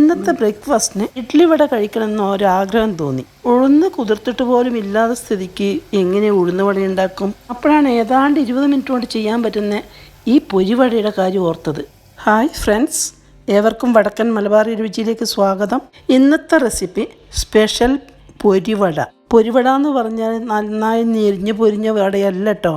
ഇന്നത്തെ ബ്രേക്ക്ഫാസ്റ്റിന് ഇഡ്ഡലി വട കഴിക്കണമെന്ന് ഒരാഗ്രഹം തോന്നി. ഉഴുന്ന് കുതിർത്തിട്ട് പോലും ഇല്ലാത്ത സ്ഥിതിക്ക് എങ്ങനെ ഉഴുന്ന് വട ഉണ്ടാക്കും? അപ്പോഴാണ് ഏതാണ്ട് ഇരുപത് മിനിറ്റ് കൊണ്ട് ചെയ്യാൻ പറ്റുന്ന ഈ പൊരിവടയുടെ കാര്യം ഓർത്തത്. ഹായ് ഫ്രണ്ട്സ് ഏവർക്കും വടക്കൻ മലബാർ രുചിയിലേക്ക് സ്വാഗതം. ഇന്നത്തെ റെസിപ്പി സ്പെഷ്യൽ പൊരിവട പൊരിവട എന്ന് പറഞ്ഞാൽ നന്നായി ഞെരിഞ്ഞ് പൊരിഞ്ഞ വടയല്ല കേട്ടോ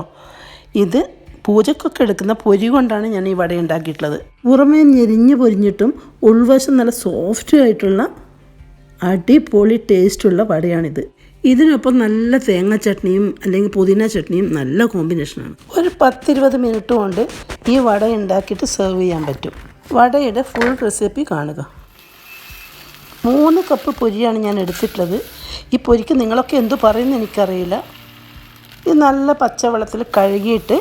ഇത് പൂജക്കൊക്കെ എടുക്കുന്ന പൊരി കൊണ്ടാണ് ഞാൻ ഈ വട ഉണ്ടാക്കിയിട്ടുള്ളത്. പുറമേ ഞെരിഞ്ഞ് പൊരിഞ്ഞിട്ടും ഉൾവശം നല്ല സോഫ്റ്റ് ആയിട്ടുള്ള അടിപൊളി ടേസ്റ്റുള്ള വടയാണിത്. ഇതിനൊപ്പം നല്ല തേങ്ങ ചട്നിയും അല്ലെങ്കിൽ പുതിന ചട്നിയും നല്ല കോമ്പിനേഷനാണ് ഒരു പത്തിരുപത് മിനിറ്റ് കൊണ്ട് ഈ വട ഉണ്ടാക്കിയിട്ട് സെർവ് ചെയ്യാൻ പറ്റും. വടയുടെ ഫുൾ റെസിപ്പി കാണുക. മൂന്ന് കപ്പ് പൊരിയാണ് ഞാൻ എടുത്തിട്ടുള്ളത്. ഈ പൊരിക്ക് നിങ്ങളൊക്കെ എന്തു പറയുമെന്ന് എനിക്കറിയില്ല. ഇത് നല്ല പച്ചവെള്ളത്തിൽ കഴുകിയിട്ട്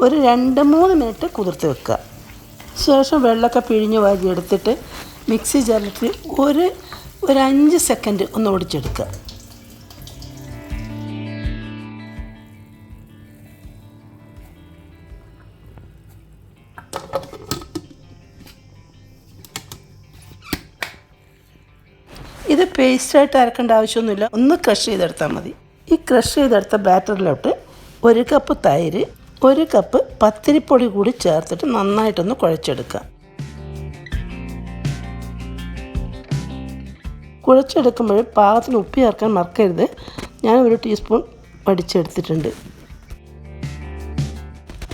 ഒരു രണ്ട് മൂന്ന് മിനിറ്റ് കുതിർത്ത് വെക്കുക. ശേഷം വെള്ളമൊക്കെ പിഴിഞ്ഞ് വാരി എടുത്തിട്ട് മിക്സി ചേർത്തിട്ട് ഒരു ഒരു അഞ്ച് സെക്കൻഡ് ഒന്ന് ഒടിച്ചെടുക്കുക. ഇത് പേസ്റ്റായിട്ട് അരക്കേണ്ട ആവശ്യമൊന്നുമില്ല. ഒന്ന് ക്രഷ് ചെയ്തെടുത്താൽ മതി. ഈ ക്രഷ് ചെയ്തെടുത്ത ബാറ്ററിലോട്ട് ഒരു കപ്പ് തൈര് ഒരു കപ്പ് പത്തിരിപ്പൊടി കൂടി ചേർത്തിട്ട് നന്നായിട്ടൊന്ന് കുഴച്ചെടുക്കുക. കുഴച്ചെടുക്കുമ്പോൾ പാകത്തിന് ഉപ്പ് ചേർക്കാൻ മറക്കരുത്. ഞാൻ ഒരു ടീസ്പൂൺ വടിച്ചെടുത്തിട്ടുണ്ട്.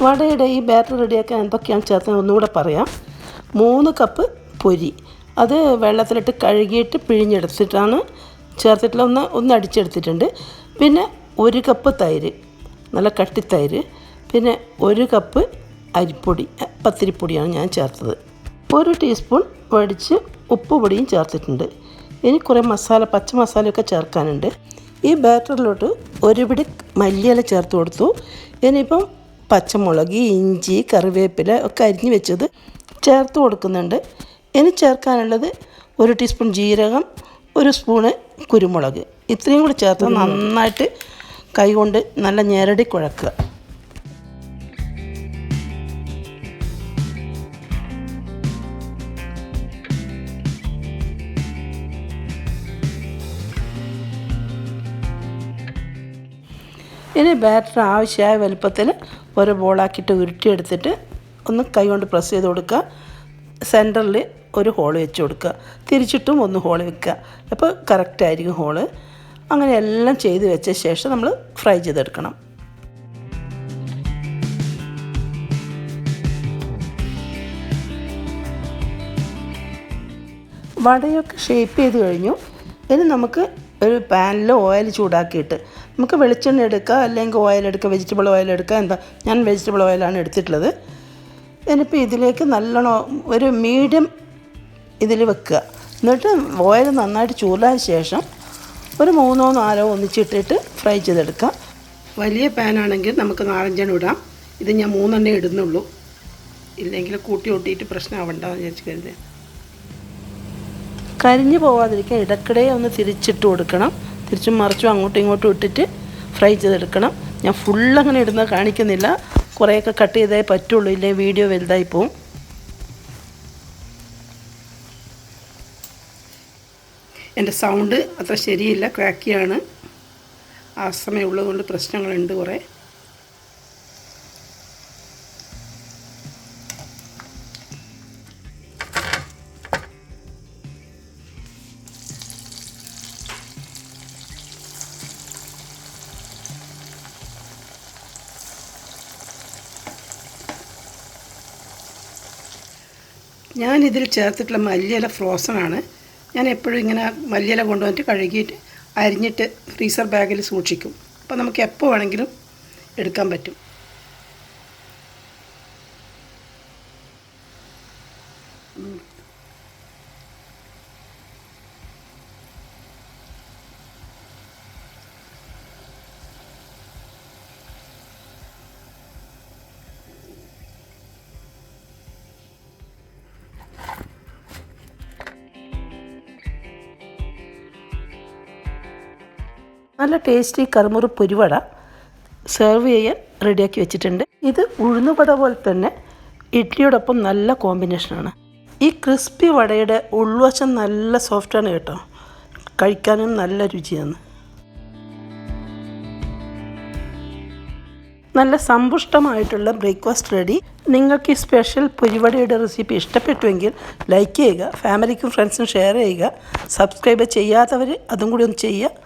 വടയുടെ ഈ ബാറ്റർ റെഡിയാക്കാൻ എന്തൊക്കെയാണ് ചേർത്തത് ഒന്നുകൂടെ പറയാം. മൂന്ന് കപ്പ് പൊരി. അത് വെള്ളത്തിലിട്ട് കഴുകിയിട്ട് പിഴിഞ്ഞെടുത്തിട്ടാണ് ചേർത്തിട്ടുള്ള ഒന്ന് ഒന്ന് അടിച്ചെടുത്തിട്ടുണ്ട്. പിന്നെ ഒരു കപ്പ് തൈര്. നല്ല കട്ടിത്തൈര്. പിന്നെ ഒരു കപ്പ് അരിപ്പൊടി പത്തിരിപ്പൊടിയാണ് ഞാൻ ചേർത്തത്. ഒരു ടീസ്പൂൺ വടിച്ച് ഉപ്പ് പൊടിയും ചേർത്തിട്ടുണ്ട്. ഇനി കുറേ മസാല പച്ച മസാലയൊക്കെ ചേർക്കാനുണ്ട്. ഈ ബാറ്ററിലോട്ട് ഒരു പിടി മല്ലിയില ചേർത്ത് കൊടുത്തു. ഇനിയിപ്പം പച്ചമുളക് ഇഞ്ചി കറിവേപ്പില ഒക്കെ അരിഞ്ഞ് വെച്ചത് ചേർത്ത് കൊടുക്കുന്നുണ്ട്. ഇനി ചേർക്കാനുള്ളത് ഒരു ടീസ്പൂൺ ജീരകം ഒരു സ്പൂണ് കുരുമുളക്. ഇത്രയും കൂടി ചേർത്ത് നന്നായിട്ട് കൈകൊണ്ട് നല്ല ഞെരടി കുഴക്കുക. ഇനി ബാറ്റർ ആവശ്യമായ വലുപ്പത്തിൽ ഒരു ബോളാക്കിയിട്ട് ഉരുട്ടിയെടുത്തിട്ട് ഒന്ന് കൈ കൊണ്ട് പ്രസ് ചെയ്ത് കൊടുക്കുക. സെന്ററിൽ ഒരു ഹോൾ വെച്ച് കൊടുക്കുക. തിരിച്ചിട്ടും ഒന്ന് ഹോൾ വെക്കുക. അപ്പോൾ കറക്റ്റായിരിക്കും ഹോൾ അങ്ങനെ എല്ലാം ചെയ്ത് വെച്ച ശേഷം നമ്മൾ ഫ്രൈ ചെയ്തെടുക്കണം. വടയൊക്കെ ഷേപ്പ് ചെയ്ത് കഴിഞ്ഞു. ഇനി നമുക്ക് ഒരു പാനിൽ ഓയിൽ ചൂടാക്കിയിട്ട് നമുക്ക് വെളിച്ചെണ്ണ എടുക്കുക അല്ലെങ്കിൽ ഓയിൽ എടുക്കുക വെജിറ്റബിൾ ഓയിൽ എടുക്കുക എന്താ ഞാൻ വെജിറ്റബിൾ ഓയിലാണ് എടുത്തിട്ടുള്ളത്. ഇനിയിപ്പോൾ ഇതിലേക്ക് നല്ലോണം ഒരു മീഡിയം ഇതിൽ വെക്കുക. എന്നിട്ട് ഓയിൽ നന്നായിട്ട് ചൂടായ ശേഷം ഒരു മൂന്നോ നാലോ ഒന്നിച്ചിട്ടിട്ട് ഫ്രൈ ചെയ്തെടുക്കുക വലിയ പാനാണെങ്കിൽ നമുക്ക് നാലഞ്ചെണ്ണം ഇടാം. ഇത് ഞാൻ മൂന്നെണ്ണേ ഇടുന്നുള്ളൂ. ഇല്ലെങ്കിൽ കൂട്ടി ഒട്ടിയിട്ട് പ്രശ്നമാവണ്ടെന്ന് വിചാരിച്ച് കരുതേ കരിഞ്ഞു പോവാതിരിക്കാൻ ഇടയ്ക്കിടെ ഒന്ന് തിരിച്ചിട്ട് കൊടുക്കണം. തിരിച്ചും മറിച്ചും അങ്ങോട്ടും ഇങ്ങോട്ടും ഇട്ടിട്ട് ഫ്രൈ ചെയ്തെടുക്കണം. ഞാൻ ഫുള്ളങ്ങനെ ഇടുന്ന കാണിക്കുന്നില്ല. കുറേയൊക്കെ കട്ട് ചെയ്തേ പറ്റുള്ളൂ. ഇല്ലേ വീഡിയോ വലുതായി പോവും. എന്റെ സൗണ്ട് അത്ര ശരിയില്ല. ക്രാക്കിയാണ് ആസ്തമയം ഉള്ളതുകൊണ്ട് പ്രശ്നങ്ങളുണ്ട് കുറേ. ഞാൻ ഇതിൽ ചേർത്തിട്ടുള്ള മല്ലിയില ഫ്രോസൺ ആണ് ഞാൻ എപ്പോഴും ഇങ്ങനെ മല്ലിയില കൊണ്ടുവന്നിട്ട് കഴുകിയിട്ട് അരിഞ്ഞിട്ട് ഫ്രീസർ ബാഗിൽ സൂക്ഷിക്കും. അപ്പോൾ നമുക്ക് എപ്പോൾ വേണമെങ്കിലും എടുക്കാൻ പറ്റും. നല്ല ടേസ്റ്റി കറുമുറു പൊരിവട സെർവ് ചെയ്യാൻ റെഡിയാക്കി വെച്ചിട്ടുണ്ട്. ഇത് ഉഴുന്നുവട പോലെ തന്നെ ഇഡ്ഡലിയോടൊപ്പം നല്ല കോമ്പിനേഷനാണ് ഈ ക്രിസ്പി വടയുടെ ഉൾവശം നല്ല സോഫ്റ്റാണ് കേട്ടോ. കഴിക്കാനും നല്ല രുചിയാണ്. നല്ല സമ്പുഷ്ടമായിട്ടുള്ള ബ്രേക്ക്ഫാസ്റ്റ് റെഡി നിങ്ങൾക്ക് ഈ സ്പെഷ്യൽ പുരിവടയുടെ റെസിപ്പി ഇഷ്ടപ്പെട്ടുവെങ്കിൽ ലൈക്ക് ചെയ്യുക ഫാമിലിക്കും ഫ്രണ്ട്സിനും ഷെയർ ചെയ്യുക സബ്സ്ക്രൈബ് ചെയ്യാത്തവർ അതും കൂടി ഒന്ന് ചെയ്യുക.